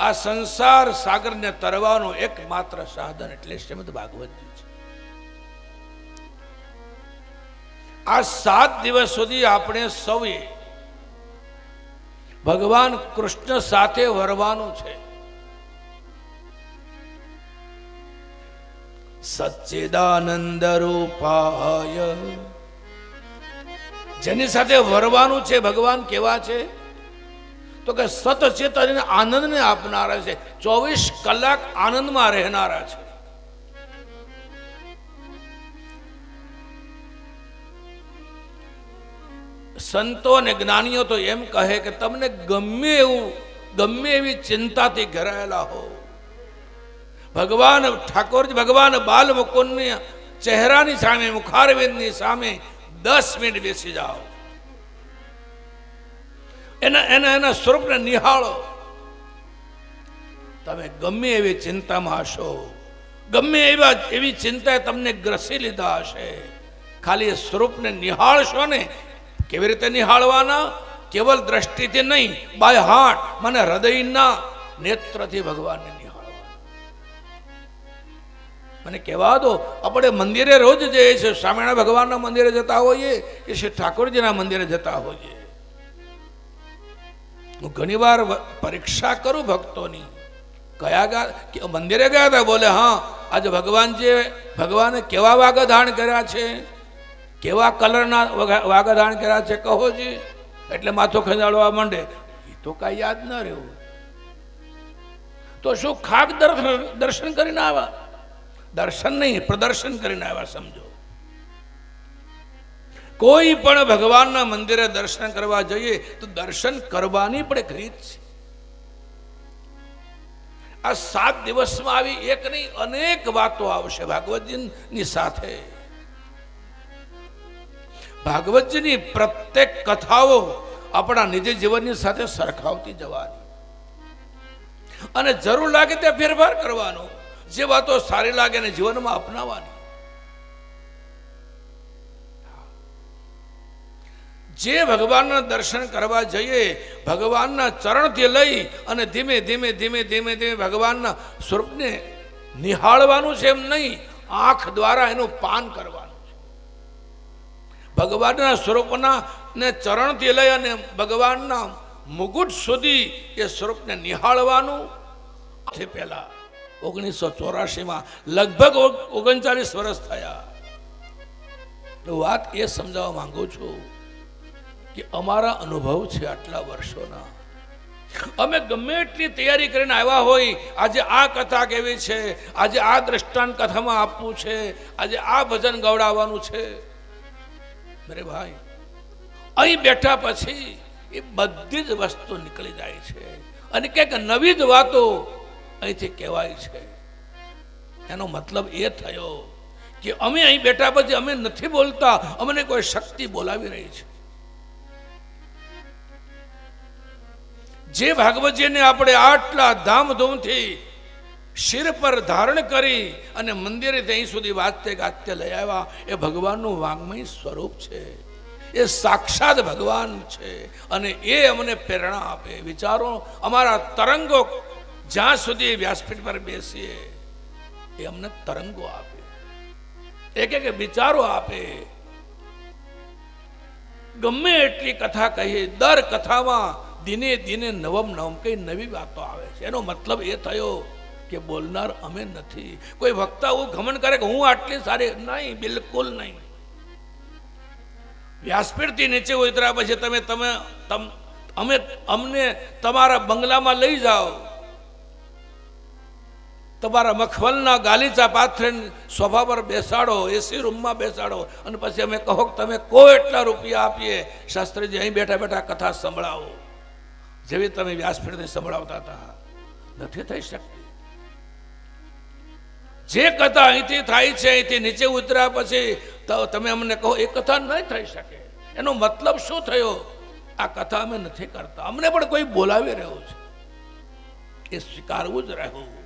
આ સંસાર સાગરને તરવાનું એકમાત્ર સાધન એટલે શ્રીમદ ભાગવતજી છે. આ સાત દિવસ સુધી આપણે સૌએ ભગવાન કૃષ્ણ સાથે વરવાનું છે. સચ્ચિદાનંદ રૂપાય. જેની સાથે વરવાનું છે, ભગવાન કેવા છે? તો કે સતચેત આનંદને આપનારા છે. ચોવીસ કલાક આનંદમાં રહેનારા છે. સંતો અને જ્ઞાનીઓ તો એમ કહે કે તમને ગમે એવું, ગમે એવી ચિંતાથી ઘેરાયેલા હો. ભગવાન ઠાકોરજી, ભગવાન બાલ મુકુંદની ચહેરાની સામે, મુખારવિંદની સામે દસ મિનિટ બેસી જાઓ. એના એના એના સ્વરૂપને નિહાળો. તમે ગમે એવી ચિંતામાં હશો. ગમે એવા એવી ચિંતાએ તમને ગ્રસી લીધા હશે. ખાલી સ્વરૂપને નિહાળશો ને, કેવી રીતે નિહાળવાના? કેવલ દ્રષ્ટિથી નહીં, બાય હાર્ટ, મને હૃદયના નેત્રથી ભગવાનને મને કહેવા દો, આપણે મંદિરે રોજ જઈએ છીએ, સ્વામિનારાયણ ભગવાનના મંદિરે જતા હોઈએ, કે શ્રી ઠાકોરજીના મંદિરે જતા હોઈએ. હું ઘણીવાર પરીક્ષા કરું ભક્તોની. કયા ગયા મંદિરે ગયા હતા, બોલે, હા, આજે ભગવાન જે ભગવાને કેવા વાગધાણ કર્યા છે? કેવા કલરના વગા- વાગધાણ કર્યા છે, કહો જી. એટલે માથું ખંજાળવા માંડે. એ તો કાંઈ યાદ ન રહેવું તો શું ખાક દર્શન કરીને આવ્યા? દર્શન નહીં, પ્રદર્શન કરીને આવ્યા, સમજો. કોઈ પણ ભગવાનના મંદિરે દર્શન કરવા જઈએ, તો દર્શન કરવાની પણ એક રીત છે. આ સાત દિવસમાં આવી એક નહીં, અનેક વાતો આવશે ભાગવતજીની સાથે. ભાગવતજીની પ્રત્યેક કથાઓ આપણા નિજ જીવનની સાથે સરખાવતી જવાની. અને જરૂર લાગે ત્યાં ફેરફાર કરવાનો, જે વાતો સારી લાગે ને જીવનમાં અપનાવવાની. જે ભગવાનના દર્શન કરવા જઈએ, ભગવાનના ચરણથી લઈ અને ધીમે ધીમે ધીમે ધીમે ધીમે ભગવાનના સ્વરૂપને નિહાળવાનું છે એમ નહીં, આંખ દ્વારા એનું પાન કરવાનું છે. ભગવાનના સ્વરૂપના ને ચરણથી લઈ અને ભગવાનના મુગુટ સુધી એ સ્વરૂપને નિહાળવાનું. પહેલા ઓગણીસો ચોરાશીમાં લગભગ ઓગ- ઓગણચાલીસ વર્ષ થયા. વાત એ સમજાવવા માંગુ છું કે અમારા અનુભવ છે આટલા વર્ષોના. અમે ગમે એટલી તૈયારી કરીને આવ્યા હોય, આજે આ કથા કેવી છે, આજે આ દ્રષ્ટાંત કથામાં આપવું છે, આજે આ ભજન ગવડાવવાનું છે. મેરે ભાઈ, અહીં બેઠા પછી એ બધી જ વસ્તુ નીકળી જાય છે. અને ક્યાંક નવી જ વાતો અહીંથી કહેવાય છે. એનો મતલબ એ થયો કે અમે અહીં બેઠા પછી અમે નથી બોલતા, અમને કોઈ શક્તિ બોલાવી રહી છે. જે ભાગવતજીને આપણે આટલા ધામધૂમથી શિર પર ધારણ કરી અને મંદિરે ત્યાં સુધી વાત્ય ગાત્ય લઈ આવ્યા, એ ભગવાનનું વાંગમય સ્વરૂપ છે. એ સાક્ષાત ભગવાન છે અને એ અમને પ્રેરણા આપે. વિચારો, અમારા તરંગો જ્યાં સુધી વ્યાસપીઠ પર બેસીએ, એ અમને તરંગો આપે. એક એક વિચારો આપે. ગમે એટલી કથા કહીએ દર કથામાં દિને દિને નવમ નવમ કઈ નવી વાતો આવે છે. એનો મતલબ એ થયો કે બોલનાર અમે નથી. કોઈ વક્તા એવું ઘમન કરે કે હું આટલી સારી, નહીં, બિલકુલ નહીં. વ્યાસપીઠથી નીચે ઉતર્યા પછી તમે તમે, તમ, અમે, અમને તમારા બંગલામાં લઈ જાઓ. તમારા મખવલના ગાલીચા પાથરે સોફા પર બેસાડો એસી રૂમમાં બેસાડો. અને પછી અમે કહો કે તમે કો એટલા રૂપિયા આપીએ? શાસ્ત્રીજી અહીં બેઠા બેઠા કથા સંભળાવો. જેવી તમે વ્યાસપીઠને સંભળાવતા હતા, નથી થઈ શકતી. જે કથા અહીંથી થાય છે, અહીંથી નીચે ઉતર્યા પછી તો તમે અમને કહો, એ કથા નહીં થઈ શકે. એનો મતલબ શું થયો? આ કથા અમે નથી કરતા. અમને પણ કોઈ બોલાવી રહ્યો છે. એ સ્વીકારવું જ રહ્યું.